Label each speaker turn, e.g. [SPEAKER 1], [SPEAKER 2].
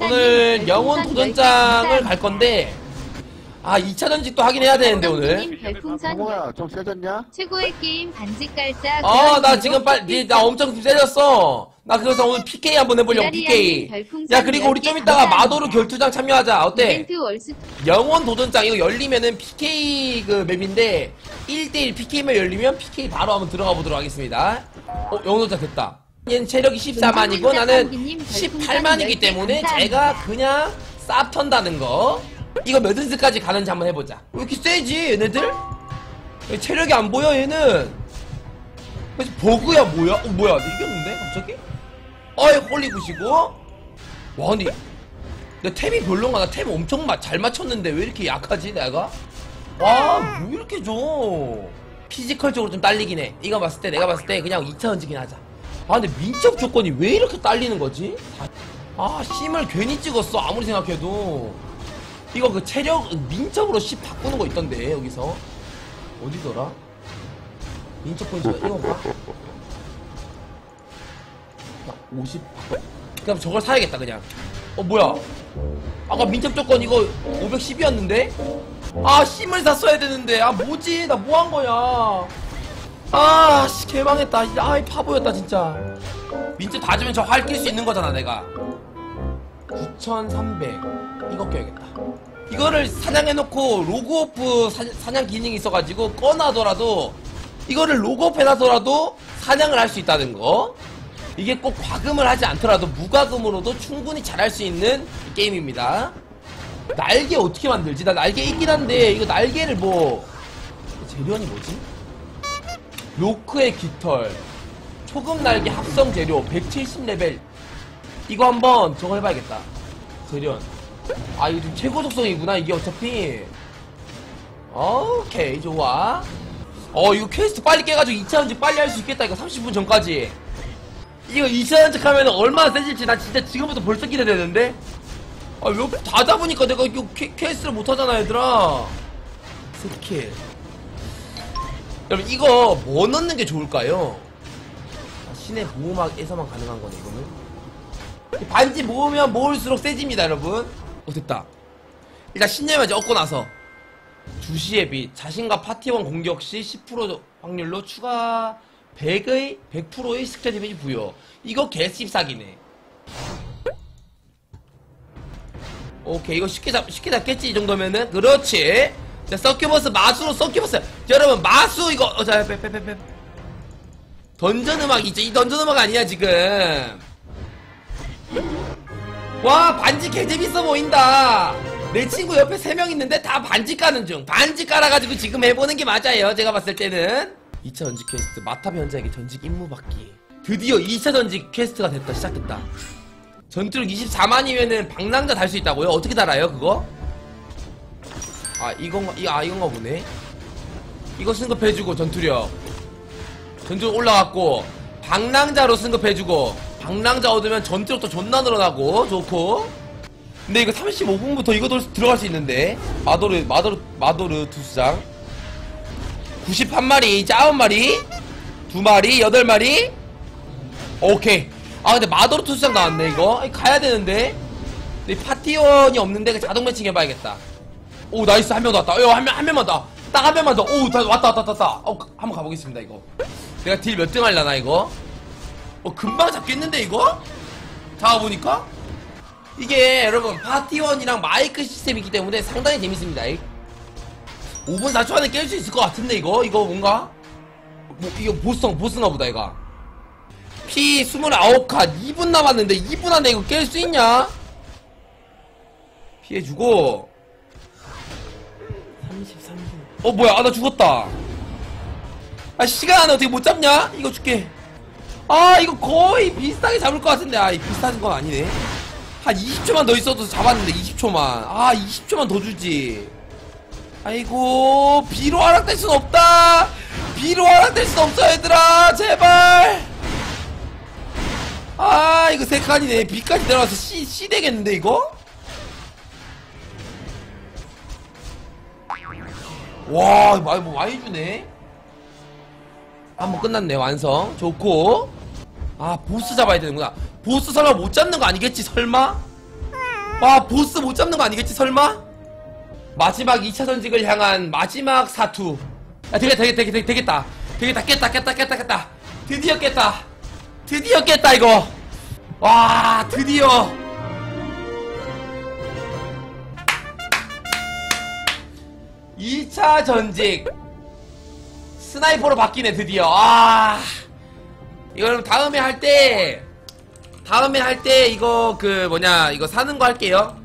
[SPEAKER 1] 오늘 영혼 도전장을 갈 건데 아 2차 전직도 하긴 해야 되는데 오늘.
[SPEAKER 2] 별풍선
[SPEAKER 3] 뭐야 좀 세졌냐?
[SPEAKER 2] 최고의 게임 반지 깔짝
[SPEAKER 1] 아나 지금 빨리 나 엄청 세졌어. 나 그래서 오늘 PK 한번 해보려고 PK 야 그리고 우리 좀 이따가 마도로 결투장 참여하자. 어때? 영혼 도전장 이거 열리면은 PK 그 맵인데 1대1 PK만 열리면 PK 바로 한번 들어가 보도록 하겠습니다. 어 영혼 도전장 됐다 얘는 체력이 14만이고 나는 18만이기 때문에 제가 그냥 쌉 턴다는 거. 이거 몇 연승까지 가는지 한번 해보자. 왜 이렇게 세지 얘네들? 왜 체력이 안 보여 얘는? 그래서 버그야 뭐야? 어 뭐야? 나 이겼는데 갑자기? 어이 홀리굿이고. 와 근데 내 템이 별론가 나? 템 엄청 마- 잘 맞췄는데 왜 이렇게 약하지 내가? 와뭐 이렇게 줘? 피지컬적으로 좀 딸리긴 해. 이거 봤을 때 내가 봤을 때 그냥 2차 던지긴 하자 아 근데 민첩 조건이 왜 이렇게 딸리는 거지? 아 심을 괜히 찍었어 아무리 생각해도. 이거 그 체력 민첩으로 10 바꾸는 거 있던데 여기서. 어디더라? 민첩 포인트가 이건가? 나50 그럼 저걸 사야겠다 그냥. 어 뭐야? 아까 민첩 조건 이거 510이었는데? 아 심을 샀어야 되는데. 아 뭐지? 나 뭐 한 거야 아씨 개망했다. 아이 파보였다 진짜. 민첩 다 주면 저 활 낄 수 있는 거잖아 내가. 9300 이거 껴야겠다. 이거를 사냥해놓고 로그오프 사, 사냥 기능이 있어가지고 꺼놔더라도 이거를 로그오프 해놔더라도 사냥을 할 수 있다는 거. 이게 꼭 과금을 하지 않더라도 무과금으로도 충분히 잘할 수 있는 게임입니다. 날개 어떻게 만들지? 나 날개 있긴 한데 이거 날개를 뭐 재료니 뭐지? 로크의 깃털 초급 날개 합성 재료 170레벨. 이거 한번 저거 해봐야겠다. 재련. 아 이거 좀 최고 속성이구나 이게 어차피. 오케이 좋아. 어 이거 퀘스트 빨리 깨가지고 2차 연직 빨리 할 수 있겠다 이거 30분 전까지. 이거 2차 연직 하면 얼마나 세질지 나 진짜 지금부터 벌써 기대되는데? 아왜다 잡으니까 내가 이거 퀘, 퀘스트를 못하잖아 얘들아. 스킬 여러분 이거 뭐 넣는 게 좋을까요? 아, 신의 보호막에서만 가능한 거네 이거는. 반지 모으면 모을수록 세집니다 여러분. 어 됐다. 일단 신념까지 얻고 나서 주시의 빛 자신과 파티원 공격 시 10% 확률로 추가 100의 100%의 스킬 데미지 부여. 이거 개씹 사기네. 오케이 이거 쉽게 잡 쉽게 잡겠지 이 정도면은? 그렇지 자 서큐버스 마수로 서큐버스. 여러분 마수 이거 어 자 빼 빼 빼 빼. 던전 음악 있죠 이 던전 음악 아니야 지금. 와 반지 개 재밌어 보인다. 내 친구 옆에 세 명 있는데 다 반지 까는 중. 반지 깔아가지고 지금 해보는 게 맞아요 제가 봤을 때는. 2차 전직 퀘스트 마탑 현자에게 전직 임무 받기. 드디어 2차 전직 퀘스트가 됐다 시작됐다. 전투력 24만이면은 방랑자 달 수 있다고요? 어떻게 달아요 그거? 아 이건가 이, 아 이건가 보네. 이거 승급해주고 전투력. 전투력 올라갔고 방랑자로 승급해주고 방랑자 얻으면 전투력도 존나 늘어나고 좋고. 근데 이거 35분부터 이거 돌- 들어갈 수 있는데? 마도르 마도르 마도르 투수장 91마리 짜은 마리 두 마리 여덟 마리. 오케이. 아 근데 마도르 투수장 나왔네 이거. 아이, 가야 되는데. 근데 파티원이 없는데 그 자동 매칭 해봐야겠다 오 나이스. 한명더 왔다. 어한명 한 명만 더 딱 한 명만 더오 왔다 왔다 왔다 어 한번 가보겠습니다 이거. 내가 딜 몇등 하려나 이거? 어 금방 잡겠는데 이거? 잡아보니까? 이게 여러분 파티원이랑 마이크 시스템이기 때문에 상당히 재밌습니다. 5분 4초 안에 깰 수 있을 것 같은데 이거? 이거 뭔가? 뭐 이거 보스성 보스나 보다 이거 피 29칸. 2분 남았는데 2분 안에 이거 깰 수 있냐? 피해주고 33분 어 뭐야? 아 나 죽었다. 아 시간 안에 어떻게 못 잡냐? 이거 줄게. 아 이거 거의 비슷하게 잡을 것 같은데. 아 비슷한 건 아니네. 한 20초만 더 있어도 잡았는데 20초만. 아 20초만 더 주지. 아이고 비로 하락될 순 없다. 비로 하락될 순 없어 얘들아. 제발. 아 이거 세 칸이네. 비까지 들어가서 씨, 씨 되겠는데 이거? 와 많이 뭐 많이 주네. 한번 끝났네 완성. 좋고. 아 보스 잡아야 되는구나. 보스 설마 못 잡는 거 아니겠지 설마? 와 보스 못 잡는 거 아니겠지 설마? 마지막 2차 전직을 향한 마지막 사투. 야 되겠다 되겠다 되겠다 되겠다. 되겠다 깼다 깼다 깼다 깼다. 드디어 깼다. 드디어 깼다 이거. 와 드디어 이차 전직. 스나이퍼로 바뀌네 드디어. 아. 이거 그럼 다음에 할 때 다음에 할 때 이거 그 뭐냐 이거 사는 거 할게요